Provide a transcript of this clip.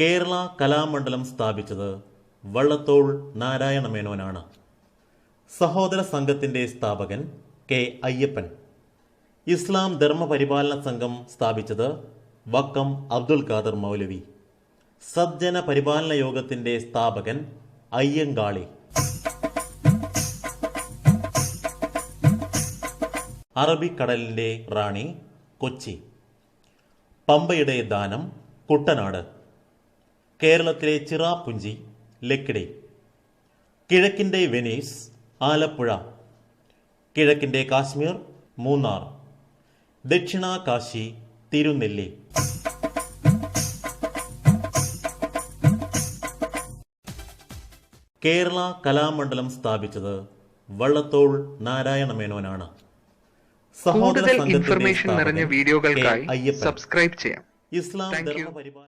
കേരള കലാമണ്ഡലം സ്ഥാപിച്ചത് വള്ളത്തോൾ നാരായണ മേനോനാണ്. സഹോദര സംഘത്തിന്റെ സ്ഥാപകൻ കെ അയ്യപ്പൻ. ഇസ്ലാം ധർമ്മപരിപാലന സംഘം സ്ഥാപിച്ചത് വക്കം അബ്ദുൽ ഖാദർ മൗലവി. സജ്ജന പരിപാലന യോഗത്തിന്റെ സ്ഥാപകൻ അയ്യങ്കാളി. അറബിക്കടലിന്റെ റാണി കൊച്ചി. പമ്പയുടെ ദാനം കുട്ടനാട്. കേരളത്തിലെ ചിറാപ്പുഞ്ചി ലക്കിടി. കിഴക്കിന്റെ വെനീസ് ആലപ്പുഴ. കിഴക്കിന്റെ കാശ്മീർ മൂന്നാർ. ദക്ഷിണ കാശി തിരുനെല്ലി. കേരള കലാമണ്ഡലം സ്ഥാപിച്ചത് വള്ളത്തോൾ നാരായണ മേനോനാണ്. സഹോദര കൂടുതൽ ഇൻഫർമേഷൻ നിറഞ്ഞ വീഡിയോകൾക്കായി സബ്സ്ക്രൈബ് ചെയ്യാം. ഇസ്ലാം. ധർമ്മ പരിപാലന